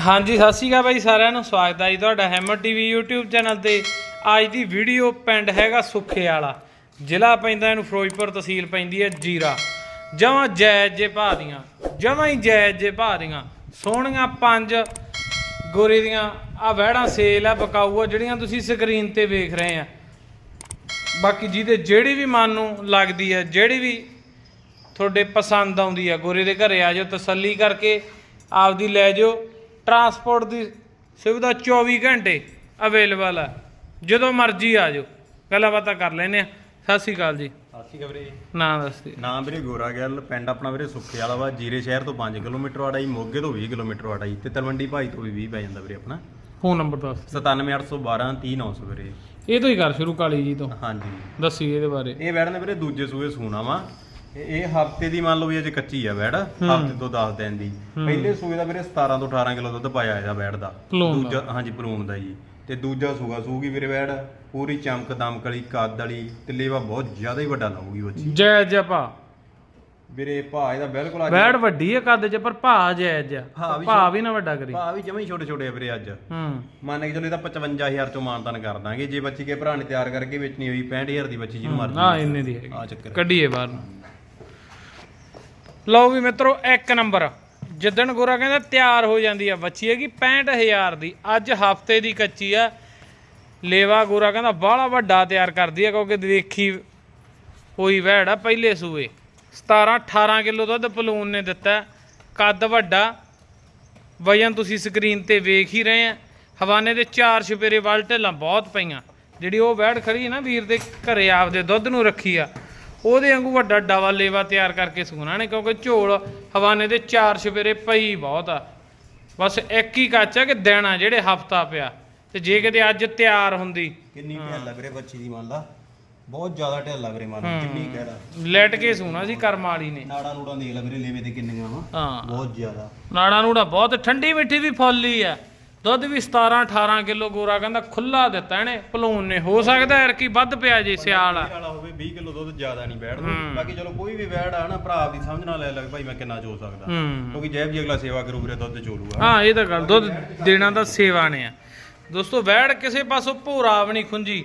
ਹਾਂਜੀ, ਸਤਿ ਸ਼੍ਰੀ ਅਕਾਲ ਬਾਈ ਸਾਰਿਆਂ ਨੂੰ। ਸਵਾਗਤ ਹੈ ਜੀ ਤੁਹਾਡਾ ਹੈਮਰ ਟੀਵੀ YouTube ਚੈਨਲ ਤੇ। ਅੱਜ ਦੀ ਵੀਡੀਓ ਪਿੰਡ ਹੈਗਾ ਸੁੱਖੇ ਵਾਲਾ। ਜ਼ਿਲ੍ਹਾ ਪੈਂਦਾ ਇਹਨੂੰ ਫਿਰੋਜ਼ਪੁਰ, ਤਹਿਸੀਲ ਪੈਂਦੀ ਹੈ ਜੀਰਾ। ਜਮਾਂ ਜੈਜ਼ ਜੇ ਭਾਅ ਦੀਆਂ, ਜਮਾਂ ਹੀ ਜੈਜ਼ ਜੇ ਭਾਅ ਦੀਆਂ। ਸੋਹਣੀਆਂ ਪੰਜ ਗੋਰੇ ਦੀਆਂ। ਆ ਵਹਿੜਾਂ ਸੇਲ ਆ, ਬਕਾਊ ਆ, ਜਿਹੜੀਆਂ ਤੁਸੀਂ ਸਕਰੀਨ ਤੇ ਵੇਖ ਰਹੇ ਆ। ਬਾਕੀ ਜਿਹਦੇ ਜਿਹੜੀ ਵੀ ਮਨ ਨੂੰ ਲੱਗਦੀ ਹੈ ਜਿਹੜੀ ਵੀ ਤੁਹਾਡੇ ਪਸੰਦ ਆਉਂਦੀ ਆ, ਗੋਰੇ ਦੇ ਘਰੇ ਆ ਜਾਓ, ਤਸੱਲੀ ਕਰਕੇ ਆਪਦੀ ਲੈ ਜਾਓ। ਟਰਾਂਸਪੋਰਟ ਦੀ ਸੁਵਿਧਾ 24 ਘੰਟੇ ਅਵੇਲੇਬਲ ਆ। ਜਦੋਂ ਮਰਜ਼ੀ ਆ ਜਾਓ। ਗੱਲਾਂ ਬਾਤਾਂ ਕਰ ਲੈਨੇ ਆ। ਸਤਿ ਸ਼੍ਰੀ ਅਕਾਲ ਜੀ। ਸਾਸੀ ਵੀਰੇ ਨਾਂ ਦੱਸਦੇ ਨਾਮ ਵੀਰੇ ਗੋਰਾ ਗਿੱਲ ਪਿੰਡ ਆਪਣਾ ਵੀਰੇ ਸੁੱਖੇ ਵਾਲਾ ਵਾ ਜੀਰੇ ਸ਼ਹਿਰ ਤੋਂ 5 ਕਿਲੋਮੀਟਰ ਵਾੜਾ ਜੀ ਮੋਗੇ ਤੋਂ 20 ਕਿਲੋਮੀਟਰ ਵਾੜਾ ਜੀ ਤੇ ਤਲਵੰਡੀ ਭਾਈ ਤੋਂ ਵੀ 20 ਪੈ ਜਾਂਦਾ ਵੀਰੇ ਆਪਣਾ। ਫੋਨ ਨੰਬਰ ਦੱਸ 97812 30900 ਵੀਰੇ। ਇਹ ਤੋਂ ਹੀ ਕਰ ਸ਼ੁਰੂ ਕਾਲੀ ਜੀ ਤੋਂ। ਹਾਂਜੀ। ਦੱਸੀ ਇਹਦੇ ਬਾਰੇ। ਇਹ ਵੀਰੇ ਦੂਜੇ ਸੂਏ ਸੂਣਾ ਵਾ। ਇਹ- ਇਹ ਹਫ਼ਤੇ ਦੀ ਮੰਨ ਲਓ ਵੀ ਅਜੇ ਕੱਚੀ ਆ ਵੈੜ ਹਫ਼ਤੇ ਤੋਂ 10 ਦਿਨ ਦੀ। ਪਹਿਲੇ ਸੂਏ ਦਾ ਵੀਰੇ 17 ਤੋਂ 18 ਕਿਲੋ ਦੁੱਧ ਪਾਇਆ ਇਹਦਾ ਵੈੜ ਦਾ। ਦੂਜਾ ਹਾਂਜੀ ਪਲੂਣ ਦਾ ਜੀ। ਤੇ ਦੂਜਾ ਸੂਗਾ ਸੂਗੀ ਵੀਰੇ ਵੈੜ ਪੂਰੀ ਚਮਕ ਦਮਕਲੀ ਕੱਦ ਵਾਲੀ ਤੇ ਲੇਵਾ ਬਹੁਤ ਜ਼ਿਆਦਾ ਹੀ ਵੱਡਾ ਲਾਊਗੀ ਬੱਚੀ ਜੈ ਜੈ ਭਾ। ਵੀਰੇ ਭਾ ਇਹਦਾ ਬਿਲਕੁਲ ਅੱਜ ਵੈੜ ਵੱਡੀ ਹੈ ਕੱਦ ਚ ਪਰ ਭਾ ਜਾਇਜ਼ ਆ ਭਾ ਵੀ ਨਾ ਵੱਡਾ ਕਰੀ। ਭਾ ਵੀ ਜਮਾਂ ਛੋਟੇ ਛੋਟੇ ਆ ਵੀਰੇ ਅੱਜ। ਹੂੰ। ਮੰਨ ਕੇ ਚਲੋ ਇਹਦਾ 55000 ਚੋਂ ਮਾਨਤਾਨ ਕਰ ਦਾਂਗੇ। ਜੇ ਬੱਚੀ ਕੇ ਭਰਾ ਨੇ ਤਿਆਰ ਕਰਕੇ ਵੇਚਣੀ ਹੋਈ 65000 ਦੀ ਬੱਚੀ ਜਿਹਨੂੰ ਮਰਜ਼ੀ ਹਾਂ ਇੰਨੇ ਦੀ ਆ ਚੱਕਰ। ਕੱਢੀਏ ਬਾਹਰ ਲਓ ਵੀ ਮਿੱਤਰੋ, ਇੱਕ ਨੰਬਰ। ਜਿੱਦਣ ਗੋਰਾ ਕਹਿੰਦਾ ਤਿਆਰ ਹੋ ਜਾਂਦੀ ਆ ਬੱਚੀ ਹੈਗੀ 65000 ਦੀ। ਅੱਜ ਹਫ਼ਤੇ ਦੀ ਕੱਚੀ ਆ। ਲੇਵਾ ਗੋਰਾ ਕਹਿੰਦਾ ਬਾਹਲਾ ਵੱਡਾ ਤਿਆਰ ਕਰਦੀ ਆ, ਕਿਉਂਕਿ ਦੇਖੀ ਹੋਈ ਵਹਿੜ ਆ ਪਹਿਲੇ ਸੂਏ। 17 18 ਕਿਲੋ ਦੁੱਧ ਪਲੂਨ ਨੇ ਦਿੱਤਾ। ਕੱਦ ਵੱਡਾ। ਵਜਨ ਤੁਸੀਂ ਸਕਰੀਨ ਤੇ ਵੇਖ ਹੀ ਰਹੇ ਆ। ਹਵਾਨੇ ਦੇ ਚਾਰ ਛਪੇਰੇ ਵੱਲ ਢਿੱਲਾਂ ਬਹੁਤ ਪਈਆਂ। ਜਿਹੜੀ ਉਹ ਵਹਿੜ ਖੜੀ ਨਾ ਵੀਰ ਦੇ ਘਰੇ ਆਪਦੇ ਦੁੱਧ ਨੂੰ ਰੱਖੀ ਆ। ਉਹਦੇ ਵਾਂਗੂ ਵੱਡਾ ਡਾਵਾ ਲੇਵਾ ਤਿਆਰ ਕਰਕੇ ਸੂਣਾ ਨੇ ਕਿਉਂਕਿ ਝੋਲ ਹਵਾਨੇ ਦੇ ਚਾਰ ਛਪੇਰੇ ਪਈ ਬਹੁਤ ਆ। ਬਸ ਇੱਕ ਹੀ ਕੱਚ ਆ ਕਿ ਦੇਣਾ ਜਿਹੜੇ ਹਫਤਾ ਪਿਆ। ਤੇ ਜੇ ਕਿਤੇ ਅੱਜ ਤਿਆਰ ਹੁੰਦੀ। ਕਿੰਨੀ ਢਿੱਲ ਲੱਗ ਰਹੀ ਬੱਚੀ ਦੀ ਮੰਨ ਲਾ। ਬਹੁਤ ਜ਼ਿਆਦਾ ਢਿੱਲ ਲੱਗ ਰਹੀ ਮੰਨ ਲਾ ਕਿੰਨੀ ਕਹਿਦਾ ਲੈਟ ਕੇ ਸੂਣਾ ਸੀ ਕਰਮ ਵਾਲੀ ਨੇ। ਨਾੜਾ ਨੂੜਾ ਦੇਖ ਲੈ ਵੀਰੇ ਲੇਵੇ ਤੇ ਕਿੰਨੀਆਂ ਵਾ। ਹਾਂ। ਬਹੁਤ ਜ਼ਿਆਦਾ। ਨਾੜਾ ਨੂੜਾ ਬਹੁਤ ਠੰਡੀ ਮਿੱਠੀ ਵੀ ਫੁੱਲ ਆ। ਦੁੱਧ ਵੀ 17 18 ਕਿਲੋ ਗੋਰਾ ਕਹਿੰਦਾ ਖੁੱਲਾ ਦਿੱਤਾ ਇਹਨੇ ਭਲੂਨ ਨੇ। ਹੋ ਸਕਦਾ ਯਾਰ ਕੀ ਵੱਧ ਪਿਆ ਜੇ ਸਿਆਲ ਆ। ਵਾਲਾ ਹੋਵੇ 20 ਕਿਲੋ ਦੁੱਧ ਜ਼ਿਆਦਾ ਨਹੀਂ ਬੈਠਦਾ। ਬਾਕੀ ਚਲੋ ਕੋਈ ਵੀ ਵੈੜ ਆ ਨਾ ਭਰਾ ਆਪਦੀ ਸਮਝ ਨਾਲ ਲੈ ਲੈ ਭਾਈ ਮੈਂ ਕਿੰਨਾ ਚੋ ਸਕਦਾ। ਹੂੰ। ਕਿਉਂਕਿ ਜੈਬ ਜੀ ਅਗਲਾ ਸੇਵਾ ਕਰੂ ਵੀਰੇ ਦੁੱਧ ਚੋਲੂਗਾ ਹਾਂ ਇਹ ਤਾਂ ਗੱਲ ਦੁੱਧ ਦੇਣਾ ਤਾਂ ਸੇਵਾ ਨੇ ਆ। ਦੋਸਤੋ ਵੈੜ ਕਿਸੇ ਪਾਸੋਂ ਭੋਰਾ ਵੀ ਨਹੀਂ ਖੁੰਜੀ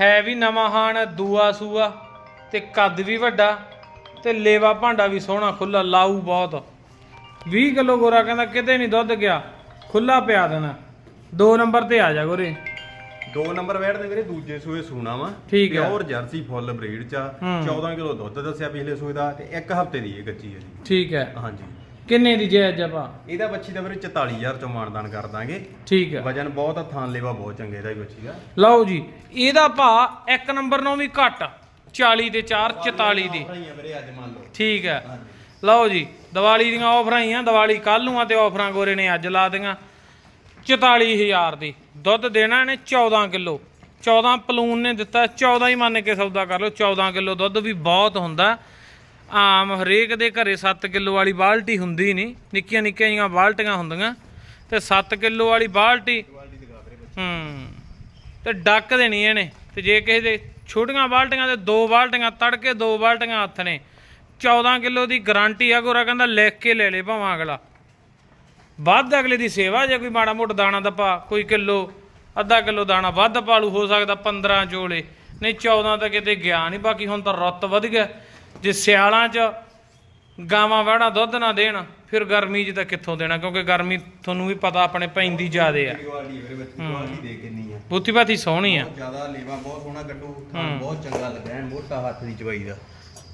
ਹੈ ਵੀ ਨਵਾਂ ਹਾਣ ਦੂਆ ਸੂਆ ਤੇ ਕੱਦ ਵੀ ਵੱਡਾ ਤੇ ਲੇਵਾ ਭਾਂਡਾ ਵੀ ਸੋਹਣਾ ਖੁੱਲਾ ਲਾਊ ਬਹੁਤ। 20 ਕਿਲੋ ਗੋਰਾ ਕਹਿੰਦਾ ਕਿਤੇ ਨਹੀਂ ਦੁੱਧ ਗਿਆ। ਖੁੱਲਾ ਪਿਆ ਦੇਣਾ। ਦੋ ਨੰਬਰ ਤੇ ਆ ਜਾ ਗੋਰੇ। ਦੋ ਨੰਬਰ ਵੈੜ ਦੇ ਵੀਰੇ ਦੂਜੇ ਸੂਏ ਸੂਣਾ ਵਾ। ਠੀਕ ਹੈ। ਪਿਓਰ ਜਰਸੀ ਫੁੱਲ ਬਰੀਡ ਚ ਆ। ਹੂੰ। 14 ਕਿਲੋ ਦੁੱਧ ਦੱਸਿਆ ਪਿਛਲੇ ਸੂਏ ਦਾ ਤੇ ਇੱਕ ਹਫ਼ਤੇ ਦੀ ਇਹ ਕੱਚੀ ਹੈ ਜੀ। ਠੀਕ ਹੈ। ਹਾਂਜੀ। ਕਿੰਨੇ ਦੀ ਜੈ ਜਪਾ ਇਹਦਾ ਬੱਚੀ ਦਾ ਵੀਰੇ 44000 ਚੋਂ ਮਾਨਦਾਨ ਕਰ ਦਾਂਗੇ। ਠੀਕ ਹੈ। ਵਜਨ ਬਹੁਤ ਆ ਥਾਨ ਲੇਵਾ ਬਹੁਤ ਚੰਗੇ ਦਾ ਹੀ ਬੱਚੀ ਦਾ। ਲਓ ਜੀ ਇਹਦਾ ਭਾ ਇੱਕ ਨੰਬਰ ਨੂੰ ਵੀ ਘੱਟ 40 ਤੇ 4 44 ਦੀ ਭਰਾਈਆਂ ਵੀਰੇ ਅੱਜ ਮੰਨ ਲਓ। ਠੀਕ ਹੈ। ਲਓ ਜੀ, ਦੀਵਾਲੀ ਦੀਆਂ ਆਫਰਾਂ ਹੀ ਆ ਦੀਵਾਲੀ ਕੱਲ ਨੂੰ ਆ ਤੇ ਆਫਰਾਂ ਗੋਰੇ ਨੇ ਅੱਜ ਲਾ ਦੀਆਂ 44000 ਦੀ, ਦੁੱਧ ਦੇਣਾ ਇਹਨੇ 14 ਕਿਲੋ। 14 ਪਲੂਨ ਨੇ ਦਿੱਤਾ 14 ਹੀ ਮੰਨ ਕੇ ਸੌਦਾ ਕਰ ਲਓ 14 ਕਿਲੋ ਦੁੱਧ ਵੀ ਬਹੁਤ ਹੁੰਦਾ। ਆਮ ਹਰੇਕ ਦੇ ਘਰੇ 7 ਕਿਲੋ ਵਾਲੀ ਬਾਲਟੀ ਹੁੰਦੀ ਨਹੀਂ, ਨਿੱਕੀਆਂ ਨਿੱਕੀਆਂ ਜੀਆਂ ਬਾਲਟੀਆਂ ਹੁੰਦੀਆਂ। ਤੇ 7 ਕਿਲੋ ਵਾਲੀ ਬਾਲਟੀ, ਹੂੰ, ਤੇ ਡੱਕ ਦੇਣੀ ਇਹਨੇ। ਤੇ ਜੇ ਕਿਸੇ ਦੇ ਛੋਟੀਆਂ ਬਾਲਟੀਆਂ ਤੇ ਦੋ ਬਾਲਟੀਆਂ, ਤੜਕੇ ਦੋ ਬਾਲਟੀਆਂ ਹੱਥ ਨੇ। 14 ਕਿਲੋ ਦੀ ਗਾਰੰਟੀ ਆ ਗੋਰਾ ਕਹਿੰਦਾ ਲਿਖ ਕੇ ਲੈ ਲੈ ਭਾਵਾਂ ਅਗਲਾ। ਵੱਧ ਅਗਲੇ ਦੀ ਸੇਵਾ ਜੇ ਕੋਈ ਮਾੜਾ ਮੋਟਾ ਦਾਣਾ ਦੱਪਾ ਕੋਈ ਕਿਲੋ ਅੱਧਾ ਕਿਲੋ ਦਾਣਾ ਵੱਧ ਪਾਲੂ ਹੋ ਸਕਦਾ 15 ਚੋਲੇ। ਨਹੀਂ 14 ਤਾਂ ਕਿਤੇ ਗਿਆ ਨਹੀਂ ਬਾਕੀ ਹੁਣ ਤਾਂ ਰੁੱਤ ਵਧ ਗਿਆ। ਜੇ ਸਿਆਲਾਂ 'ਚ ਗਾਵਾਂ ਵਾੜਾ ਦੁੱਧ ਨਾ ਦੇਣ ਫਿਰ ਗਰਮੀ 'ਚ ਤਾਂ ਕਿੱਥੋਂ ਦੇਣਾ? ਕਿਉਂਕਿ ਗਰਮੀ ਤੁਹਾਨੂੰ ਵੀ ਪਤਾ ਆਪਣੇ ਪੈਂਦੀ ਜ਼ਿਆਦੇ ਆ। ਬੂਥੀ ਬਾਥੀ ਸੋਹਣੀ ਆ। ਜ਼ਿਆਦਾ ਲੇਵਾ ਬਹੁਤ ਸੋਹਣਾ ਥਾਨ ਬਹੁਤ ਚੰਗਾ ਲੱਗਾ ਐਨ ਮੋਟਾ ਹੱਥ ਦੀ ਚਵਾਈ ਦਾ।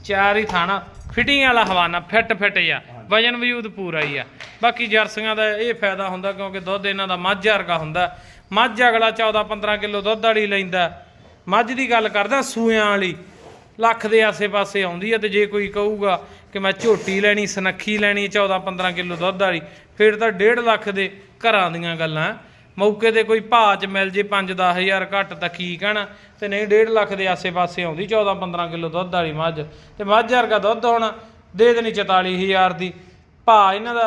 ਚਾਰ ਹੀ ਥਾਣਾ, ਫਿਟਿੰਗ ਵਾਲਾ ਹਵਾਨਾ, ਫਿੱਟ ਫਿੱਟ ਆ ਵਜਨ ਵਜੂਦ ਪੂਰਾ ਹੀ ਆ। ਬਾਕੀ ਜਰਸੀਆਂ ਦਾ ਇਹ ਫਾਇਦਾ ਹੁੰਦਾ ਕਿਉਂਕਿ ਦੁੱਧ ਇਹਨਾਂ ਦਾ ਮੱਝ ਵਰਗਾ ਹੁੰਦਾ। ਮੱਝ ਅਗਲਾ 14 15 ਕਿਲੋ ਦੁੱਧ ਵਾਲੀ ਲੈਂਦਾ। ਮੱਝ ਦੀ ਗੱਲ ਕਰਦਾ ਸੂਆਂ ਵਾਲੀ। ਲੱਖ ਦੇ ਆਸੇ-ਪਾਸੇ ਆਉਂਦੀ ਹੈ ਤੇ ਜੇ ਕੋਈ ਕਹੂਗਾ ਕਿ ਮੈਂ ਝੋਟੀ ਲੈਣੀ, ਸਨੱਖੀ ਲੈਣੀ 14 15 ਕਿਲੋ ਦੁੱਧ ਵਾਲੀ, ਫਿਰ ਤਾਂ 1.5 ਲੱਖ ਦੇ ਘਰਾਂ ਦੀਆਂ ਗੱਲਾਂ। ਮੌਕੇ ਤੇ ਕੋਈ ਭਾਅ ਚ ਮਿਲ ਜੇ 5 ਹਜ਼ਾਰ ਘੱਟ ਤਾਂ ਕੀ ਕਹਿਣਾ ਤੇ ਨਹੀਂ 1.5 ਲੱਖ ਦੇ ਆਸੇ-ਪਾਸੇ ਆਉਂਦੀ 14 15 ਕਿਲੋ ਦੁੱਧ ਵਾਲੀ ਮੱਝ। ਤੇ ਮੱਝ ਵਰਗਾ ਦੁੱਧ ਹੁਣ ਦੇ ਦੇਣੀ 44000 ਦੀ। ਭਾਅ ਇਹਨਾਂ ਦਾ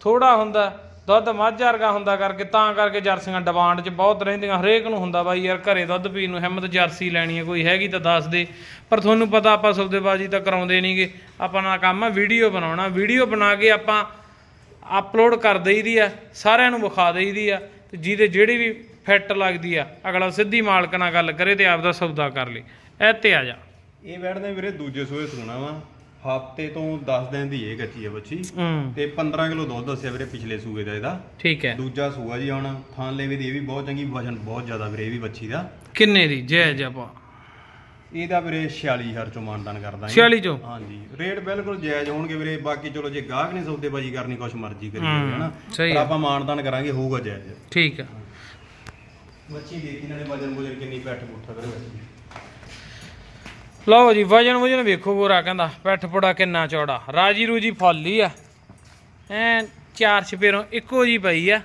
ਥੋੜਾ ਹੁੰਦਾ, ਦੁੱਧ ਮੱਝ ਵਰਗਾ ਹੁੰਦਾ ਕਰਕੇ ਤਾਂ ਕਰਕੇ ਜਰਸੀਆਂ ਡਿਮਾਂਡ 'ਚ ਬਹੁਤ ਰਹਿੰਦੀਆਂ। ਹਰੇਕ ਨੂੰ ਹੁੰਦਾ ਬਾਈ ਯਾਰ ਘਰੇ ਦੁੱਧ ਪੀਣ ਨੂੰ ਹਿੰਮਤ ਜਰਸੀ ਲੈਣੀ ਹੈ ਕੋਈ ਹੈਗੀ ਤਾਂ ਦੱਸ ਦੇ। ਪਰ ਤੁਹਾਨੂੰ ਪਤਾ ਆਪਾਂ ਸੌਦੇਬਾਜ਼ੀ ਤਾਂ ਕਰਾਉਂਦੇ ਨਹੀਂਗੇ ਆਪਾਂ ਨਾਲ ਕੰਮ ਆ ਵੀਡੀਓ ਬਣਾਉਣਾ। ਵੀਡੀਓ ਬਣਾ ਕੇ ਆਪਾਂ ਅਪਲੋਡ ਕਰ ਦਈਦੀ ਆ, ਸਾਰਿਆਂ ਨੂੰ ਵਿਖਾ ਦਈਦੀ ਆ। ਤੇ ਜਿਹਦੇ ਜਿਹੜੀ ਵੀ ਫਿੱਟ ਲੱਗਦੀ ਆ ਅਗਲਾ ਸਿੱਧੀ ਮਾਲਕ ਨਾਲ ਗੱਲ ਕਰੇ ਤੇ ਆਪਦਾ ਸੌਦਾ ਕਰ ਲੇ। ਇਹ ਤੇ ਆ ਜਾ। ਇਹ ਵੈੜ ਨੇ ਵੀਰੇ ਦੂਜੇ ਸੂਏ ਸੂਣਾ ਵਾ। ਹਫ਼ਤੇ ਤੋਂ 10 ਦਿਨ ਦੀ ਇਹ ਕੱਚੀ ਆ ਬੱਚੀ। ਤੇ 15 ਕਿਲੋ ਦੁੱਧ ਦੱਸਿਆ ਵੀਰੇ ਪਿਛਲੇ ਸੂਏ ਦਾ ਇਹਦਾ। ਠੀਕ ਹੈ। ਦੂਜਾ ਸੂਆ ਜੀ ਹੁਣ ਥਾਂ ਲੈਵੇ ਦੀ ਇਹ ਵੀ ਬਹੁਤ ਚੰਗੀ ਵਜਨ ਬਹੁਤ ਜ਼ਿਆਦਾ ਵੀਰੇ ਇਹ ਵੀ ਬੱਚੀ ਦਾ। ਕਿੰਨੇ ਦੀ? ਜੈ ਜਪਾ ਇਹਦਾ ਵੀਰੇ 46000 ਚੋਂ ਮਾਨਦਾਨ ਕਰਦਾ 46 ਚੋਂ? ਹਾਂਜੀ ਰੇਟ ਬਿਲਕੁਲ ਜਾਇਜ਼ ਹੋਣਗੇ ਵੀਰੇ ਬਾਕੀ ਚਲੋ ਜੇ ਗਾਹਕ ਨਹੀਂ ਸੌਦੇਬਾਜੀ ਕਰਨੀ ਕੁਛ ਮਰਜ਼ੀ ਕਰੀ ਹੂੰ, ਜਾਵੇ ਹਨਾ? ਸਹੀ ਪਰ ਆ। ਆਪਾਂ ਮਾਨਦਾਨ ਕਰਾਂਗੇ ਹੋਊਗਾ ਜਾਇਜ਼। ਠੀਕ ਹੈ। ਬੱਚੀ ਦੇਖੀ ਨਾਲੇ ਵਜਨ ਵਜਨ ਕਿੰਨੀ ਪੈਠ ਪੁੱਠਾ ਬੱਚੀ। ਲਓ ਜੀ ਵਜਨ ਵਜਨ ਵੇਖੋ ਗੋਰਾ ਕਹਿੰਦਾ ਪੈਠ ਪੜਾ ਕਿੰਨਾ ਚੌੜਾ। ਰਾਜੀ ਰੂਜੀ ਫੁੱਲ ਹੀ ਆ। ਐ ਚਾਰ ਛਪੇਰੋਂ ਇੱਕੋ ਜੀ ਪਈ ਆ।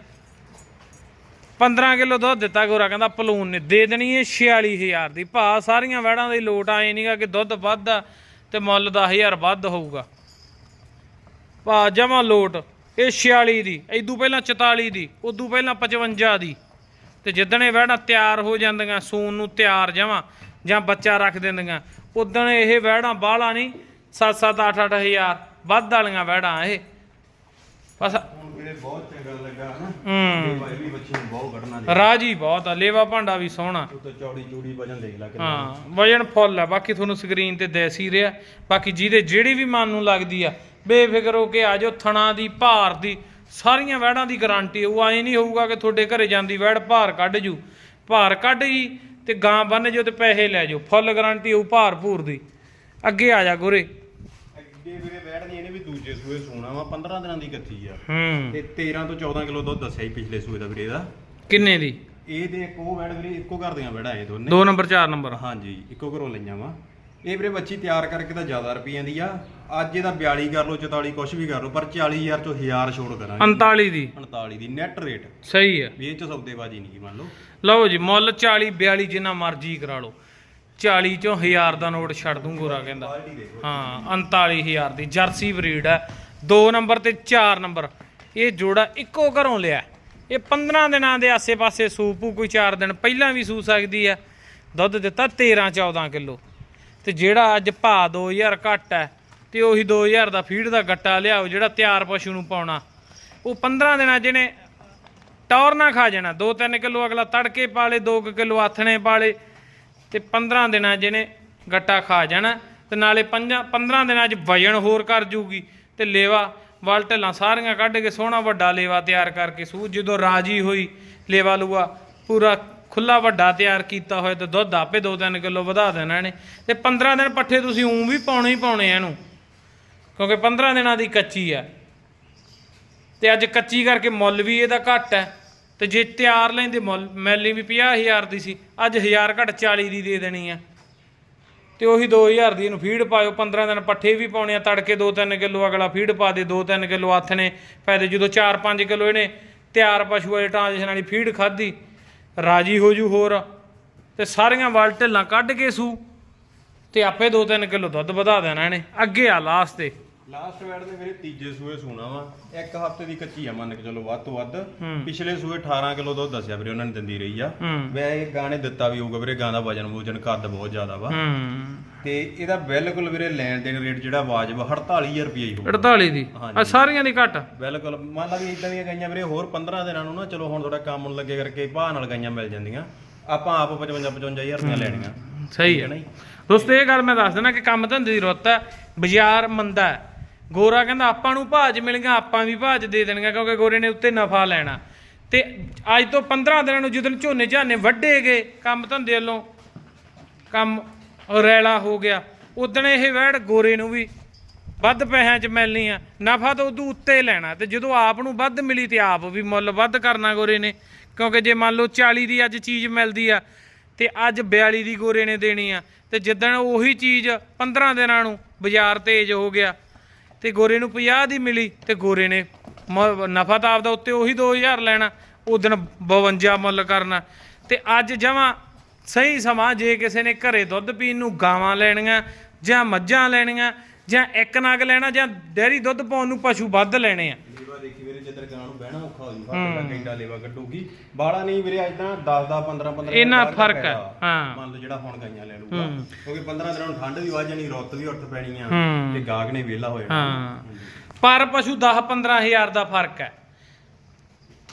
15 ਕਿਲੋ ਦੁੱਧ ਦਿੱਤਾ ਗੋਰਾ, ਕਹਿੰਦਾ ਪਲੂਨ ਨੇ ਦੇ ਦੇਣੀ ਏ 46000 ਦੀ। ਭਾ, ਸਾਰੀਆਂ ਵੈੜਾਂ ਦੀ ਲੋਟ ਆਏ ਨਹੀਂਗਾ ਕਿ ਦੁੱਧ ਵੱਧ ਆ ਤੇ ਮੁੱਲ 10000 ਵੱਧ ਹੋਊਗਾ। ਭਾ, ਜਮਾ ਲੋਟ, ਇਹ 46 ਦੀ ਇਦੋਂ ਪਹਿਲਾਂ 44 ਦੀ ਉਦੋਂ ਪਹਿਲਾਂ 55 ਦੀ। ਤੇ ਜਿੱਦਣ ਇਹ ਵਹਿੜਾਂ ਤਿਆਰ ਹੋ ਜਾਂਦੀਆਂ ਸੂਨ ਨੂੰ ਤਿਆਰ ਜਮਾ ਜਾਂ ਬੱਚਾ ਰੱਖ ਦਿੰਦੀਆਂ ਉਦੋਂ ਇਹ ਵਹਿੜਾਂ ਬਾਹਲਾ ਨਹੀਂ 7-7 8-8 ਹਜ਼ਾਰ ਵੱਧ ਵਾਲੀਆਂ ਵਹਿੜਾਂ ਇਹ। ਬਸ ਹੁਣ ਵੀਰੇ ਬਹੁਤ ਚੰਗਾ ਲੱਗਾ ਹਨਾ? ਹੂੰ। ਇਹ ਭਾਈ ਵੀ ਬੱਚੀ ਨੂੰ ਬਹੁਤ ਕੱਢਣਾ ਦੇ। ਰਾਜੀ ਬਹੁਤ ਆ ਲੇਵਾ ਭਾਂਡਾ ਵੀ ਸੋਹਣਾ। ਤੂੰ ਤਾਂ ਚੌੜੀ ਚੂੜੀ ਵਜਨ ਦੇਖ ਲੈ ਕਿੰਨਾ ਹਾਂ ਵਜਨ ਫੁੱਲ ਆ ਬਾਕੀ ਤੁਹਾਨੂੰ ਸਕਰੀਨ ਤੇ ਦੇਸ ਹੀ ਰਿਹਾ ਬਾਕੀ ਜਿਹਦੇ ਜਿਹੜੀ ਵੀ ਮਨ ਨੂੰ ਲੱਗਦੀ ਆ ਬੇਫਿਕਰ ਹੋ ਕੇ ਆ ਜਾਓ ਥਣਾ ਦੀ ਭਾਰ ਦੀ ਸਾਰੀਆਂ ਵੈੜਾਂ ਦੀ ਗਾਰੰਟੀ ਉਹ ਐ ਨਹੀਂ ਹੋਊਗਾ ਕਿ ਤੁਹਾਡੇ ਘਰੇ ਜਾਂਦੀ ਵੈੜ ਭਾਰ ਕੱਢ ਜੂ। ਭਾਰ ਕੱਢ ਗਈ ਤੇ ਗਾਂ ਬੰਨ ਜੋ ਤੇ ਪੈਸੇ ਲੈ ਜਾਓ। ਫੁੱਲ ਗਾਰੰਟੀ ਉਹ ਭਾਰ ਭੂਰ ਦੀ। ਅੱਗੇ ਆ ਜਾ ਗੁਰੇ। ਅੱਗੇ ਵੀਰੇ ਬੈਠ ਨਹੀਂ ਦੂਜੇ ਸੂਏ ਸੂਣਾ ਵਾ 15 ਦਿਨਾਂ ਦੀ ਕੱਚੀ ਆ। ਹੂੰ। ਤੇ 13 ਤੋਂ 14 ਕਿਲੋ ਦੁੱਧ ਦੱਸਿਆ ਸੀ ਪਿਛਲੇ ਸੂਏ ਦਾ ਵੀਰੇ ਦਾ। ਕਿੰਨੇ ਦੀ? ਇਹ ਦੇ ਇੱਕ ਉਹ ਬੈੜ ਵੀਰੇ ਇੱਕੋ ਘਰ ਦੀਆਂ ਬੈੜਾਂ ਇਹ ਦੋਨੇ। 2 ਨੰਬਰ 4 ਨੰਬਰ। ਹਾਂਜੀ ਇੱਕੋ ਘਰੋਂ ਲਈਆਂ ਵਾ। ਇਹ ਵੀਰੇ ਬੱਚੀ ਤਿਆਰ ਕਰਕੇ ਤਾਂ ਜ਼ਿਆਦਾ ਰੁਪਈਆਂ ਦੀ ਆ। ਅੱਜ ਇਹਦਾ 42 ਕਰ ਲਓ 44 ਕੁਛ ਵੀ ਕਰ ਲਓ ਪਰ 40000 ਚੋਂ 1000 ਛੋੜ ਕਰਾਂਗੇ। 39 ਦੀ? 39 ਦੀ ਨੈਟ ਰੇਟ ਸਹੀ ਹੈ ਵੀ ਇਹ ਚ ਸੌਦੇਬਾਜ਼ੀ ਨਹੀਂ ਮੰਨ ਲਓ। ਲਓ ਜੀ ਮੁੱਲ 40 42 ਜਿੰਨਾ ਮਰਜ਼ੀ ਕਰਾ ਲਓ। 40 ਚੋਂ 1000 ਦਾ ਨੋਟ ਛੱਡ ਦੂੰ ਗੋਰਾ ਕਹਿੰਦਾ। ਹਾਂ 39000 ਦੀ ਜਰਸੀ ਬਰੀਡ ਹੈ। 2 ਨੰਬਰ ਤੇ 4 ਨੰਬਰ। ਇਹ ਜੋੜਾ ਇੱਕੋ ਘਰੋਂ ਲਿਆ ਇਹ 15 ਦਿਨਾਂ ਦੇ ਆਸੇ-ਪਾਸੇ ਸੂਪੂ ਕੋਈ 4 ਦਿਨ ਪਹਿਲਾਂ ਵੀ ਸੂ ਸਕਦੀ ਹੈ। ਦੁੱਧ ਦਿੱਤਾ 13 14 ਕਿਲੋ। ਤੇ ਜਿਹੜਾ ਅੱਜ ਭਾ 2000 ਘੱਟ ਹੈ ਤੇ ਉਹੀ 2000 ਦਾ ਫੀਡ ਦਾ ਗੱਟਾ ਲਿਆਓ ਜਿਹੜਾ ਤਿਆਰ ਪਸ਼ੂ ਨੂੰ ਪਾਉਣਾ। ਉਹ 15 ਦਿਨਾਂ ਜਿਹਨੇ ਟੌਰ ਨਾ ਖਾ ਜਾਣਾ। 2-3 ਕਿਲੋ ਅਗਲਾ ਤੜਕੇ ਪਾਲੇ 2 ਕਿਲੋ ਆਥਣੇ ਪਾਲੇ ਤੇ 15 ਦਿਨਾਂ ਜਿਹਨੇ ਗੱਟਾ ਖਾ ਜਾਣਾ ਤੇ ਨਾਲੇ 15 ਦਿਨਾਂ 'ਚ ਵਜਨ ਹੋਰ ਕਰ ਜੂਗੀ ਤੇ ਲੇਵਾ ਵਾਲ ਢੱਲਾਂ ਸਾਰੀਆਂ ਕੱਢ ਕੇ ਸੋਹਣਾ ਵੱਡਾ ਲੇਵਾ ਤਿਆਰ ਕਰਕੇ ਸੂ, ਜਦੋਂ ਰਾਜੀ ਹੋਈ ਲੇਵਾ ਲੂਆ ਪੂਰਾ ਖੁੱਲਾ ਵੱਡਾ ਤਿਆਰ ਕੀਤਾ ਹੋਇਆ ਤੇ ਦੁੱਧ ਆਪੇ 2-3 ਕਿਲੋ ਵਧਾ ਦੇਣਾ ਇਹਨੇ। ਤੇ 15 ਦਿਨ ਪੱਠੇ ਤੁਸੀਂ ਉਂ ਵੀ ਪਾਉਣੇ ਹੀ ਪਾਉਣੇ ਇਹਨੂੰ, ਕਿਉਂਕਿ 15 ਦਿਨਾਂ ਦੀ ਕੱਚੀ ਆ। ਤੇ ਅੱਜ ਕੱਚੀ ਕਰਕੇ ਮੁੱਲ ਵੀ ਇਹਦਾ ਘੱਟ ਹੈ ਤੇ ਜੇ ਤਿਆਰ ਲੈਂਦੇ ਮੁੱਲ, ਮੈਲੀ ਵੀ 50000 ਦੀ ਸੀ, ਅੱਜ 1000 ਘੱਟ 40 ਦੀ ਦੇ ਦੇਣੀ ਆ। ਤੇ ਉਹੀ 2000 ਦੀ ਇਹਨੂੰ ਫੀਡ ਪਾਇਓ 15 ਦਿਨ ਪੱਠੇ ਵੀ ਪਾਉਣੇ ਆ, ਤੜਕੇ 2-3 ਕਿਲੋ, ਅਗਲਾ ਫੀਡ ਪਾ ਦੇ 2-3 ਕਿਲੋ ਹੱਥ ਨੇ, ਫਾਇਦੇ ਜਦੋਂ 4-5 ਕਿਲੋ ਇਹਨੇ, ਤਿਆਰ ਪਸ਼ੂ ਵਾਲੀ ਟ੍ਰਾਂਜੈਕਸ਼ਨ ਵਾਲੀ ਫੀਡ ਖਾਧੀ, ਰਾਜੀ ਹੋ ਜੂ ਹੋਰ, ਤੇ ਸਾਰੀਆਂ ਵਲ ਢਿੱਲਾਂ ਕੱਢ ਕੇ ਸੂ, ਤੇ ਆਪੇ 2-3 ਕਿਲੋ ਦੁੱਧ ਵਧਾ ਦੇਣਾ ਇਹਨੇ, ਅੱਗੇ ਆ ਲਾਸਟ ਤੇ। ਲਾਸਟ ਵੈਡ ਦੇ ਵੀਰੇ ਤੀਜੇ ਸੂਏ ਸੂਣਾ ਵਾ। ਇੱਕ ਹਫ਼ਤੇ ਦੀ ਕੱਚੀ ਆ ਮੰਨ ਕੇ ਚਲੋ ਵੱਧ ਤੋਂ ਵੱਧ। ਪਿਛਲੇ ਸੂਏ 18 ਕਿਲੋ ਦੁੱਧ ਦੱਸਿਆ ਵੀਰੇ ਉਹਨਾਂ ਨੇ ਦਿੰਦੀ ਰਹੀ ਆ। ਵੈ ਇਹ ਗਾਣੇ ਦਿੱਤਾ ਵੀ ਹੋਊਗਾ ਵੀਰੇ ਗਾਂ ਦਾ ਵਜਨ ਵੂਜਨ ਕੱਦ ਬਹੁਤ ਜ਼ਿਆਦਾ ਵਾ। ਤੇ ਇਹਦਾ ਬਿਲਕੁਲ ਵੀਰੇ ਲੈਣ ਦੇਣ ਰੇਟ ਜਿਹੜਾ ਵਾਜਬ 48000 ਰੁਪਏ ਹੀ ਹੋਊਗਾ। 48 ਦੀ? ਆ ਸਾਰੀਆਂ ਦੀ ਘੱਟ ਬਿਲਕੁਲ। ਮੰਨ ਲਾ ਵੀ ਇਦਾਂ ਦੀਆਂ ਗਾਈਆਂ ਵੀਰੇ ਹੋਰ 15 ਦਿਨਾਂ ਨੂੰ ਨਾ ਚਲੋ ਹੁਣ ਥੋੜਾ ਕੰਮ ਨੂੰ ਲੱਗੇ ਕਰਕੇ ਭਾਅ ਨਾਲ ਗਾਈਆਂ ਮਿਲ ਜਾਂਦੀਆਂ। ਆਪਾਂ ਆਪ 55 55000 ਦੀਆਂ ਲੈਣੀਆਂ। ਸਹੀ ਹੈ? ਦੋਸਤੋ ਇਹ ਗੱਲ ਮੈਂ ਦੱਸ ਦਿੰਦਾ ਕਿ ਕੰਮ ਧੰਦੇ ਦੀ ਰੁੱਤ ਹੈ ਬਾਜ਼ਾਰ ਮੰਦਾ ਹੈ। ਗੋਰਾ ਕਹਿੰਦਾ, ਆਪਾਂ ਨੂੰ ਭਾਜ ਗਿਆ, ਆਪਾਂ ਵੀ ਭਾਜ ਦੇ ਦੇਣੀਆਂ ਕਿਉਂਕਿ ਗੋਰੇ ਨੇ ਉੱਤੇ ਨਫਾ ਲੈਣਾ। ਤੇ ਅੱਜ ਤੋਂ 15 ਦਿਨਾਂ ਨੂੰ ਜਦੋਂ ਝੋਨੇ ਝਾਨੇ ਵੱਢੇ ਗਏ, ਕੰਮ ਧੰਦੇ ਵੱਲੋਂ, ਕੰਮ ਰੈਲਾ ਹੋ ਗਿਆ ਉਦਣ ਇਹ ਵੈੜ ਗੋਰੇ ਨੂੰ ਵੀ ਵੱਧ ਪੈਸਿਆਂ 'ਚ ਮਿਲਣੀ ਆ। ਨਫਾ ਤਾਂ ਉਦੋਂ ਉੱਤੇ ਲੈਣਾ, ਤੇ ਜਦੋਂ ਆਪ ਨੂੰ ਵੱਧ ਮਿਲੀ ਤੇ ਆਪ ਵੀ ਮੁੱਲ ਵੱਧ ਕਰਨਾ ਗੋਰੇ ਨੇ, ਕਿਉਂਕਿ ਜੇ ਮੰਨ ਲਓ 40 ਦੀ ਅੱਜ ਚੀਜ਼ ਮਿਲਦੀ ਆ, ਤੇ ਅੱਜ 42 ਦੀ ਗੋਰੇ ਨੇ ਦੇਣੀ ਆ, ਤੇ ਜਿੱਦਣ ਉਹੀ ਚੀਜ਼ 15 ਦਿਨਾਂ ਨੂੰ ਬਾਜ਼ਾਰ ਤੇਜ਼ ਹੋ ਗਿਆ ਤੇ ਗੋਰੇ ਨੂੰ 50 ਦੀ ਮਿਲੀ ਤੇ ਗੋਰੇ ਨੇ ਮ- ਨਫਾ ਤਾਂ ਆਪਦਾ ਉੱਤੇ ਉਹੀ 2000 ਲੈਣਾ ਉਦਣ 52 ਮੁੱਲ ਕਰਨਾ। ਤੇ ਅੱਜ ਜਮਾਂ ਸਹੀ ਸਮਾਂ ਜੇ ਕਿਸੇ ਨੇ ਘਰੇ ਦੁੱਧ ਪੀਣ ਨੂੰ ਗਾਵਾਂ ਲੈਣੀਆਂ, ਜਾਂ ਮੱਝਾਂ ਲੈਣੀਆਂ, ਜਾਂ ਇੱਕ ਨਾਗ ਲੈਣਾ, ਜਾਂ ਡੈਰੀ ਦੁੱਧ ਪਾਉਣ ਨੂੰ ਪਸ਼ੂ ਵੱਧ ਲੈਣੇ ਆ ਲੇਵਾ ਦੇਖੀ ਵੀਰੇ ਜਿੱਧਰ ਗਾਂ ਨੂੰ ਬਹਿਣਾ ਔਖਾ ਹੋ। ਜੂ ਫਾਟੇ ਦਾ ਘੰਟਾ ਲੇਵਾ ਕੱਢੂਗੀ। ਬਾੜਾ ਨਹੀਂ ਵੀਰੇ ਅੱਜ ਤਾਂ 10 10 15 15 ਇੰਨਾ ਫ਼ਰਕ ਹੈ, ਹਾਂ। ਮੰਨ ਲਓ ਜਿਹੜਾ ਹੁਣ ਗਾਈਆਂ ਲੈ ਲੂਗਾ ਕਿਉਂਕਿ 15 ਦਿਨਾਂ ਨੂੰ ਠੰਡ ਵੀ ਵੱਜ ਜਾਣੀ ਰੁੱਤ ਵੀ ਉੱਠ ਪੈਣੀ ਆ ਹੂੰ। ਤੇ ਗਾਹਕ ਨੇ ਵਿਹਲਾ ਹੋ ਜਾਣਾ। ਹਾਂ। ਪਰ ਪਸ਼ੂ 10 15000 ਦਾ ਫ਼ਰਕ ਹੈ।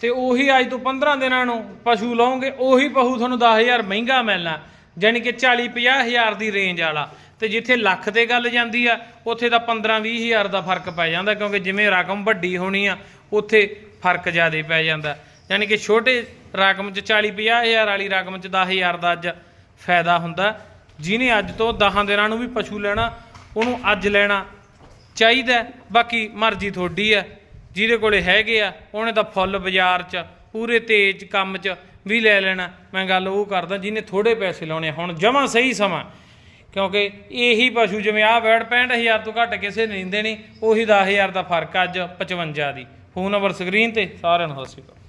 ਤੇ ਉਹੀ ਅੱਜ ਤੋਂ 15 ਦਿਨਾਂ ਨੂੰ ਪਸ਼ੂ ਲਓਗੇ ਉਹੀ ਪਸ਼ੂ ਤੁਹਾਨੂੰ 10000 ਮਹਿੰਗਾ ਮਿਲਣਾ। ਯਾਨੀ ਕਿ 40 50000 ਦੀ ਰੇਂਜ ਵਾਲਾ। ਤੇ ਜਿੱਥੇ ਲੱਖ ਤੇ ਗੱਲ ਜਾਂਦੀ ਆ ਉੱਥੇ ਤਾਂ 15 20000 ਦਾ ਫ਼ਰਕ ਪੈ ਜਾਂਦਾ ਕਿਉਂਕਿ ਜਿਵੇਂ ਰਕਮ ਵੱਡੀ ਹੋਣੀ ਆ ਉੱਥੇ ਫ਼ਰਕ ਜ਼ਿਆਦਾ ਪੈ ਜਾਂਦਾ। ਯਾਨੀ ਕਿ ਛੋਟੇ ਰਕਮ 'ਚ 40 50000 ਵਾਲੀ ਰਕਮ 'ਚ 10000 ਦਾ ਅੱਜ ਫਾਇਦਾ ਹੁੰਦਾ। ਜਿਹਨੇ ਅੱਜ ਤੋਂ 10 ਦਿਨਾਂ ਨੂੰ ਵੀ ਪਸ਼ੂ ਲੈਣਾ, ਉਹਨੂੰ ਅੱਜ ਲੈਣਾ ਚਾਹੀਦਾ ਬਾਕੀ ਮਰਜ਼ੀ ਤੁਹਾਡੀ ਆ ਜਿਹਦੇ ਕੋਲੇ ਹੈਗੇ ਆ, ਉਹਨੇ ਤਾਂ ਫੁੱਲ ਬਾਜ਼ਾਰ 'ਚ, ਪੂਰੇ ਤੇਜ਼ ਕੰਮ 'ਚ ਵੀ ਲੈ ਲੈਣਾ। ਮੈਂ ਗੱਲ ਉਹ ਕਰਦਾ ਜਿਹਨੇ ਥੋੜੇ ਪੈਸੇ ਲਾਉਣੇ ਆ। ਹੁਣ ਜਮਾਂ ਸਹੀ ਸਮਾਂ। ਕਿਉਂਕਿ ਇਹੀ ਪਸ਼ੂ ਜਿਵੇਂ ਆ ਵੈੜ 65000 ਤੋਂ ਘੱਟ ਕਿਸੇ ਨੇ ਨਹੀਂ ਦੇਣੀ, ਉਹੀ 10000 ਦਾ ਫ਼ਰਕ ਅੱਜ 55 ਦੀ। ਫੋਨ ਨੰਬਰ ਸਕਰੀਨ ਤੇ ਸਾਰਿਆਂ ਨੂੰ ਸਤਿ ਸ਼੍ਰੀ ਅਕਾਲ।